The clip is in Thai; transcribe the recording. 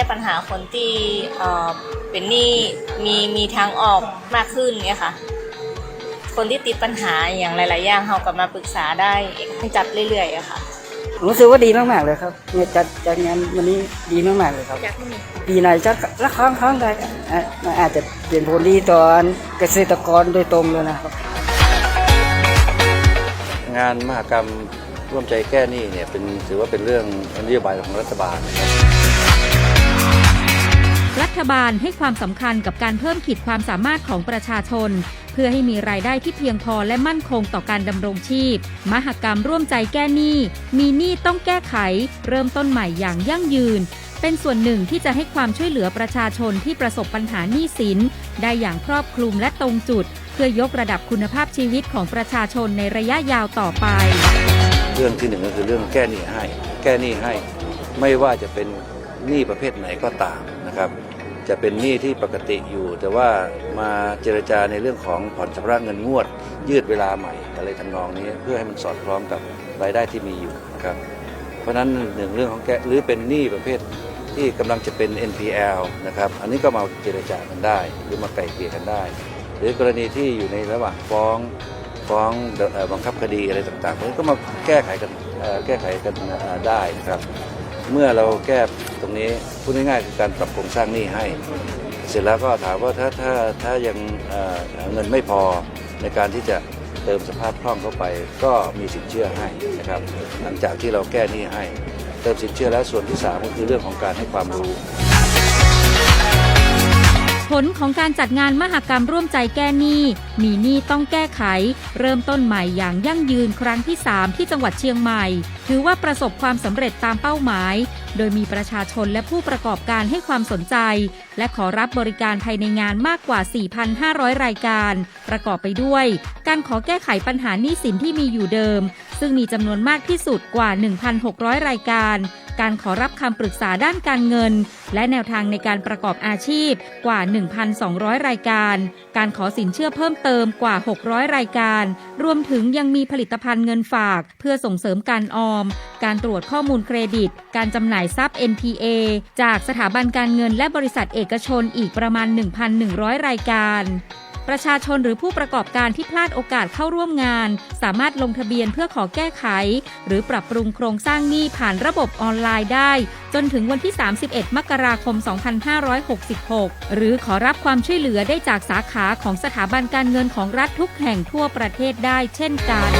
ก้ปัญหาคนที่เอ่อเป็นหนี้มีมีทางออกมากขึ้นเนี่ยค่ะ คนที่ติดปัญหาอย่างหลาย ๆ อย่างเขากลับมาปรึกษาได้ให้จัดเรื่อยๆอะค่ะ รู้สึกว่าดีมากๆเลยครับเนี่ยจัดจัดงานวันนี้ดีมากๆเลยครับจากที่มีปีไหนจะละครั้งครั้งใดอะมันอาจจะเปลี่ยนผลดีต่อเกษตรกรโดยตรงเลยนะครับ งานมหกรรมร่วมใจแก้หนี้เนี่ยเป็นถือว่าเป็นเรื่องนโยบายของรัฐบาลนะครับรั ฐบาลให้ความสำคัญกับการเพิ่มขีดความสามารถของประชาชน เพื่อให้มีรายได้ที่เพียงพอและมั่นคงต่อการดำรงชีพ มหกรรมร่วมใจแก้หนี้ มีหนี้ต้องแก้ไข เริ่มต้นใหม่อย่างยั่งยืน เป็นส่วนหนึ่งที่จะให้ความช่วยเหลือประชาชนที่ประสบปัญหาหนี้สิน ได้อย่างครอบคลุมและตรงจุด เพื่อยกระดับคุณภาพชีวิตของประชาชนในระยะยาวต่อไป เรื่องที่หนึ่งก็คือเรื่องแก้หนี้ให้ แก้หนี้ให้ ไม่ว่าจะเป็นหนี้ประเภทไหนก็ตามนะครับ จะเป็นหนี้ที่ปกติอยู่ แต่ว่ามาเจรจาในเรื่องของผ่อนชำระเงินงวด ยืดเวลาใหม่อะไรทำนองนี้ เพื่อให้มันสอดคล้องกับรายได้ที่มีอยู่นะครับเพราะนั้นหนึ่งเรื่องของแก้หรือเป็นหนี้ประเภทที่กำลังจะเป็น NPL นะครับอันนี้ก็มาเจรจากันได้ หรือมาไกล่เกลี่ยกันได้ หรือกรณีที่อยู่ในระหว่างฟ้องฟ้องบังคับคดีอะไรต่างๆพวกนี้ก็มาแก้ไขกันแก้ไขกันได้นะครับ เมื่อเราแก้ตรงนี้พูดง่ายๆคือการปรับโครงสร้างหนี้ให้ เสร็จแล้วก็ถามว่าถ้าถ้าถ้ายังเเงินไม่พอในการที่จะเติมสภาพคล่องเข้าไป ก็มีสินเชื่อให้นะครับหลังจากที่เราแก้หนี้ให้ เติมสินเชื่อแล้วส่วนที่สามก็คือเรื่องของการให้ความรู้ ผลของการจัดงานมหกรรมร่วมใจแก้หนี้ มีหนี้ต้องแก้ไข เริ่มต้นใหม่อย่างยั่งยืนครั้งที่ 3 ที่จังหวัดเชียงใหม่ ถือว่าประสบความสำเร็จตามเป้าหมาย โดยมีประชาชนและผู้ประกอบการให้ความสนใจ และขอรับบริการภายในงานมากกว่า 4,500 รายการ ประกอบไปด้วย การขอแก้ไขปัญหาหนี้สินที่มีอยู่เดิม ซึ่งมีจำนวนมากที่สุดกว่า 1,600 รายการ การขอรับคำปรึกษาด้านการเงิน และแนวทางในการประกอบอาชีพกว่า 1,200 รายการ การขอสินเชื่อเพิ่มเติมกว่า 600 รายการ รวมถึงยังมีผลิตภัณฑ์เงินฝาก เพื่อส่งเสริมการออม การตรวจข้อมูลเครดิต การจำหน่ายทรัพย์ NPA จากสถาบันการเงินและบริษัทเอกชนอีกประมาณ 1,100 รายการ ประชาชนหรือผู้ประกอบการที่พลาดโอกาสเข้าร่วมงาน สามารถลงทะเบียนเพื่อขอแก้ไข หรือปรับปรุงโครงสร้างหนี้ผ่านระบบออนไลน์ได้ จนถึงวันที่ 31 มกราคม 2566 หรือขอรับความช่วยเหลือได้จากสาขาของสถาบันการเงินของรัฐทุกแห่งทั่วประเทศได้เช่นกัน